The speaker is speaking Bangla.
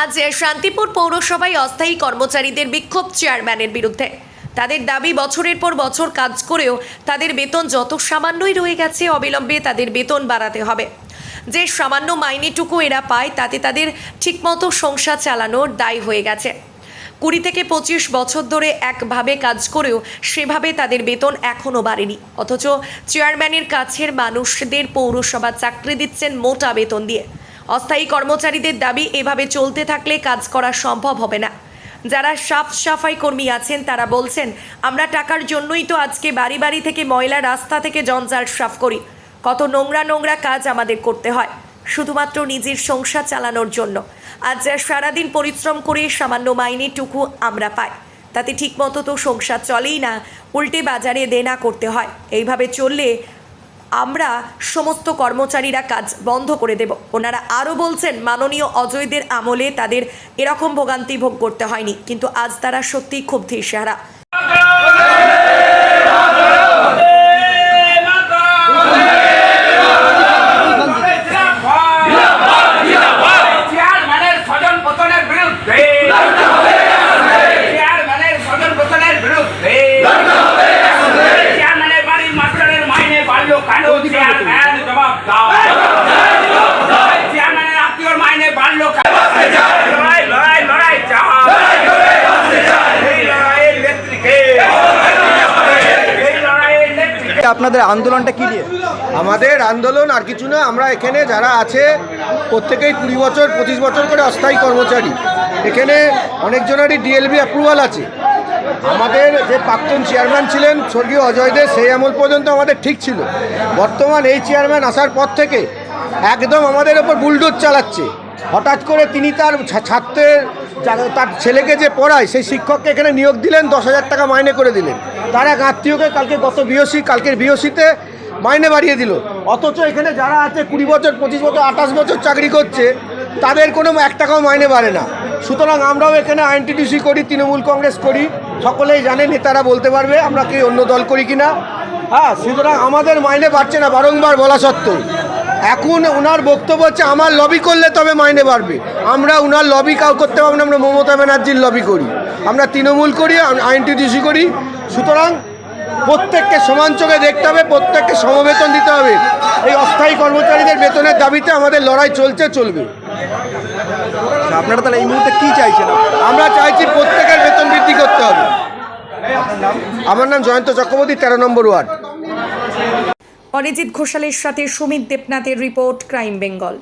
আজ শান্তিপুর পৌরসভায় অস্থায়ী কর্মচারীদের বিক্ষোভ চেয়ারম্যানের বিরুদ্ধে। তাদের দাবি, বছরের পর বছর কাজ করেও তাদের বেতন যত সামান্যই রয়ে গেছে, অবিলম্বে তাদের বেতন বাড়াতে হবে। যে সামান্য মাইনেটুকু এরা পায়, তাতে তাদের ঠিকমতো সংসার চালানোর দায় হয়ে গেছে। কুড়ি থেকে পঁচিশ বছর ধরে একভাবে কাজ করেও সেভাবে তাদের বেতন এখনও বাড়েনি। অথচ চেয়ারম্যানের কাছের মানুষদের পৌরসভা চাকরি দিচ্ছেন মোটা বেতন দিয়ে। অস্থায়ী কর্মচারীদের দাবি, এভাবে চলতে থাকলে কাজ করা সম্ভব হবে না। যারা সাফ সাফাই কর্মী আছেন, তারা বলছেন, আমরা টাকার জন্যই তো আজকে বাড়ি বাড়ি থেকে ময়লা রাস্তা থেকে জঞ্জাল সাফ করি। কত নোংরা নোংরা কাজ আমাদের করতে হয়, শুধুমাত্র নিজের সংসার চালানোর জন্য। আজ যা সারাদিন পরিশ্রম করে সামান্য মাইনেটুকু আমরা পাই। তাতে ঠিকমতো তো সংসার চলেই না, উল্টে বাজারে দেনা করতে হয়। এইভাবে চললে আমরা সমস্ত কর্মচারীরা কাজ বন্ধ করে দেব। ওনারা আরও বলছেন, মাননীয় অজয়দের আমলে তাদের এরকম ভোগান্তি ভোগ করতে হয়নি, কিন্তু আজ তারা সত্যিই খুব ধীরসারা চেয়ারম্যানের স্বজন পতনের বিরুদ্ধে চেয়ারম্যানের স্বজন পতনের বিরুদ্ধে চেয়ারম্যানের বাড়ির মাস্টারের মাইনে বাড়লো কেন চেয়ারম্যান জবাব দাও চেয়ারম্যানের আত্মীয়র মাইনে বাড়লো কেন লড়াই লড়াই লড়াই চাই এই লড়াইয়ের নেত্রীকে এই লড়াইয়ের নেত্রীকে আপনাদের আন্দোলনটা কি নিয়ে আমাদের আন্দোলন আর কিছু না, আমরা এখানে যারা আছে, প্রত্যেকেই কুড়ি বছর, পঁচিশ বছর করে অস্থায়ী কর্মচারী। এখানে অনেকজনেরই ডিএলবি অ্যাপ্রুভাল আছে। আমাদের যে প্রাক্তন চেয়ারম্যান ছিলেন স্বর্গীয় অজয় দে, সেই আমল পর্যন্ত আমাদের ঠিক ছিল। বর্তমান এই চেয়ারম্যান আসার পর থেকে একদম আমাদের ওপর বুলডোজ চালাচ্ছে। হঠাৎ করে তিনি তার ছাত্রের তার ছেলেকে যে পড়ায়, সেই শিক্ষককে এখানে নিয়োগ দিলেন, দশ হাজার টাকা মাইনে করে দিলেন। তার এক আত্মীয়কে কালকে গত বিওসি কালকের বিওসিতে মাইনে বাড়িয়ে দিল। অথচ এখানে যারা আছে, কুড়ি বছর, পঁচিশ বছর, আঠাশ বছর চাকরি করছে, তাদের কোনো এক টাকাও মাইনে বাড়ে না। সুতরাং আমরাও এখানে আইএনটিডিসি করি, তৃণমূল কংগ্রেস করি। সকলেই জানে, নেতারা বলতে পারবে, আমরা কি অন্য দল করি কিনা। হ্যাঁ সুতরাং আমাদের মাইনে বাড়ছে না, বারংবার বলা সত্ত্বেও। এখন ওনার বক্তব্য হচ্ছে আমার লবি করলে তবে মাইনে বাড়বে। আমরা ওনার লবি কাউ করতে পারব না আমরা মমতা ব্যানার্জির লবি করি। আমরা তৃণমূল করি আইএনটিডিসি করি। সুতরাং প্রত্যেককে সমান চোখে দেখতে হবে প্রত্যেককে সমবেতন দিতে হবে। এই অস্থায়ী কর্মচারীদের বেতনের দাবিতে আমাদের লড়াই চলছে চলবে। আচ্ছা, আপনারা তাহলে এই মুহূর্তে কি চাইছেন? আমরা চাইছি প্রত্যেকের বেতন বৃদ্ধি করতে হবে। আমার নাম জয়ন্ত চক্রবর্তী তেরো নম্বর ওয়ার্ড। অরিজিৎ ঘোষালের সাথে সুমিত দেবনাথের রিপোর্ট ক্রাইম বেঙ্গল।